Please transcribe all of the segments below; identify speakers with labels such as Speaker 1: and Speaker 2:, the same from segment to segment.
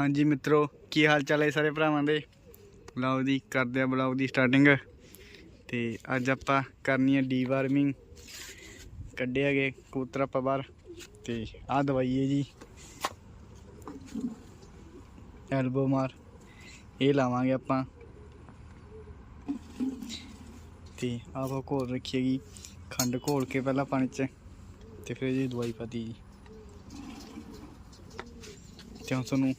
Speaker 1: ਹਾਂਜੀ ਮਿੱਤਰੋ, ਕੀ ਹਾਲ ਚਾਲ ਹੈ ਸਾਰੇ ਭਰਾਵਾਂ ਦੇ? ਬਲੌਗ ਦੀ ਕਰਦੇ ਆ ਬਲੌਗ ਦੀ ਸਟਾਰਟਿੰਗ ਤੇ ਅੱਜ ਆਪਾਂ ਕਰਨੀ ਹੈ ਡੀਵਾਰਮਿੰਗ ਕੱਢਿਆ ਗਏ ਕਬੂਤਰ ਆਪਾਂ ਬਾਹਰ। ਤੇ ਆਹ ਦਵਾਈ ਹੈ ਜੀ। ਐਲਬੋ ਮਾਰ। ਇਹ ਲਾਵਾਂਗੇ ਆਪਾਂ। ਤੇ ਆਪਾਂ ਘੋਲ ਰੱਖੀਏਗੀ ਖੰਡ ਘੋਲ ਕੇ ਪਹਿਲਾਂ ਪਾਣੀ 'ਚ। ਤੇ ਫਿਰ ਇਹ ਦਵਾਈ ਪਾਤੀ ਜੀ। ਤੇ ਹੁਣ ਤੁਹਾਨੂੰ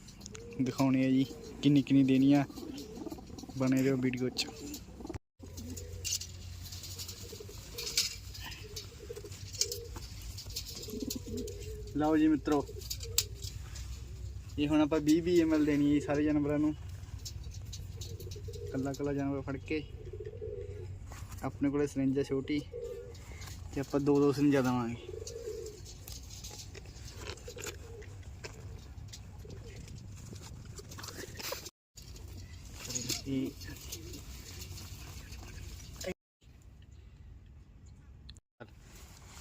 Speaker 1: ਦਿਖਾਉਣੇ ਆ ਜੀ, ਕਿੰਨੀ ਕਿੰਨੀ ਦੇਣੀ ਆ, ਬਣੇ ਰਹੋ ਵੀਡੀਓ 'ਚ। ਲਓ ਜੀ ਮਿੱਤਰੋ, ਇਹ ਹੁਣ ਆਪਾਂ 20 20 ml ਦੇਣੀ ਹੈ ਜੀ ਸਾਰੇ ਜਾਨਵਰਾਂ ਨੂੰ। ਕੱਲਾ ਕੱਲਾ ਜਾਨਵਰ ਫੜ ਕੇ, ਆਪਣੇ ਕੋਲੇ ਸਿਰਿੰਜ ਛੋਟੀ, ਤੇ ਆਪਾਂ ਦੋ ਦੋ ਸਿਰਿੰਜਾਂ ਦੇਵਾਂਗੇ। ਇਹ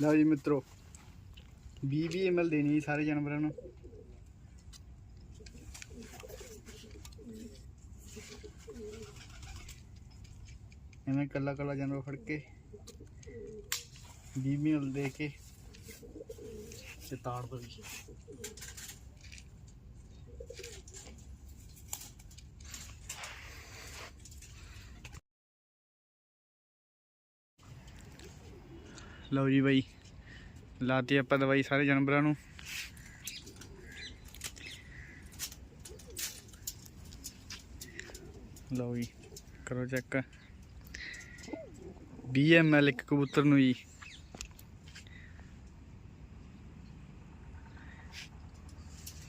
Speaker 1: ਲਓ ਜੀ ਮਿੱਤਰੋ 20 20 ml ਦੇਣੀ ਸਾਰੇ ਜਾਨਵਰਾਂ ਨੂੰ। ਐਵੇਂ ਕੱਲਾ ਕੱਲਾ ਜਾਨਵਰ ਫੜ ਕੇ 20 ml ਦੇ ਕੇ ਤੇ ਤਾੜ ਦੋ ਲਓ ਜੀ ਬਾਈ, ਲਾਤੀ ਆਪਾਂ ਦਵਾਈ ਸਾਰੇ ਜਾਨਵਰਾਂ ਨੂੰ। ਲਓ ਜੀ, ਕਰੋ ਚੈੱਕ 20 ml ਇੱਕ ਕਬੂਤਰ ਨੂੰ ਜੀ।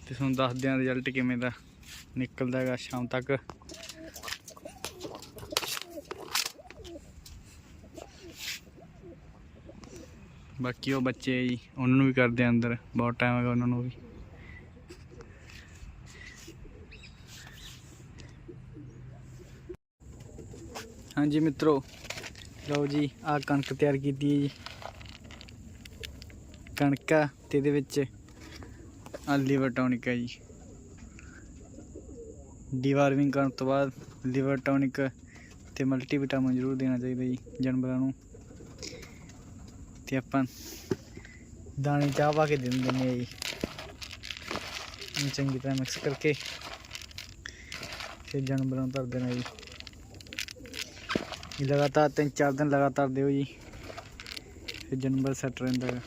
Speaker 1: ਤੇ ਤੁਹਾਨੂੰ ਦੱਸਦੇ ਹਾਂ ਰਿਜ਼ਲਟ ਕਿਵੇਂ ਦਾ, ਨਿਕਲਦਾ ਹੈਗਾ ਸ਼ਾਮ ਤੱਕ। ਬਾਕੀ ਉਹ ਬੱਚੇ ਜੀ, ਉਹਨਾਂ ਨੂੰ ਵੀ ਕਰਦੇ ਆ ਅੰਦਰ, ਬਹੁਤ ਟਾਈਮ ਹੋ ਗਿਆ ਉਹਨਾਂ ਨੂੰ ਵੀ। ਹਾਂਜੀ ਮਿੱਤਰੋ, ਲਓ ਜੀ ਆ ਕਣਕ ਤਿਆਰ ਕੀਤੀ ਹੈ ਜੀ। ਕਣਕ ਆ ਤੇ ਇਹਦੇ ਵਿੱਚ ਆ ਲਿਵਰ ਟੌਨਿਕ ਹੈ ਜੀ। ਡੀਵਾਰਮਿੰਗ ਕਰਨ ਤੋਂ ਬਾਅਦ ਲਿਵਰ ਟੌਨਿਕ ਤੇ ਮਲਟੀ ਵਿਟਾਮਿਨ ਜ਼ਰੂਰ ਦੇਣਾ ਚਾਹੀਦਾ ਜੀ, ਜਾਨਵਰਾਂ ਨੂੰ। ਤੇ ਆਪਾਂ ਦਾਣੇ ਚਾਹ ਪਾ ਕੇ ਦੇ ਦਿੰਦੇ ਨੇ ਜੀ। ਇਹਨੂੰ ਚੰਗੀ ਤਰ੍ਹਾਂ ਮਿਕਸ ਕਰਕੇ ਫਿਰ ਜਾਨਵਰਾਂ ਨੂੰ ਧਰ ਦੇਣਾ ਜੀ। ਇਹ ਲਗਾਤਾਰ ਤਿੰਨ ਚਾਰ ਦਿਨ ਲਗਾਤਾਰ ਦਿਓ ਜੀ। ਫਿਰ ਜਾਨਵਰ ਸੈੱਟ ਰਹਿੰਦਾ ਹੈ